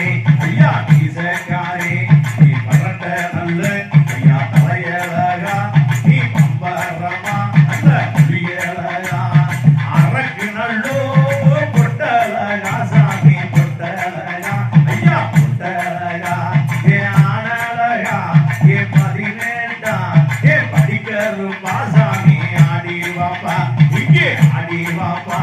காரே ஐயா மீசக்காரே நீ பரட்ட நல்ல ஐயா தலையழகா நீ பம்பரமா அந்த புலியழகா அரக்கு நல்லோ பொட்டழகா சாமி பொட்டழகா ஐயா பொட்டழகா ஏ ஆனழகா ஏ பதினெட்டா இங்கே ஆடி வாப்பா.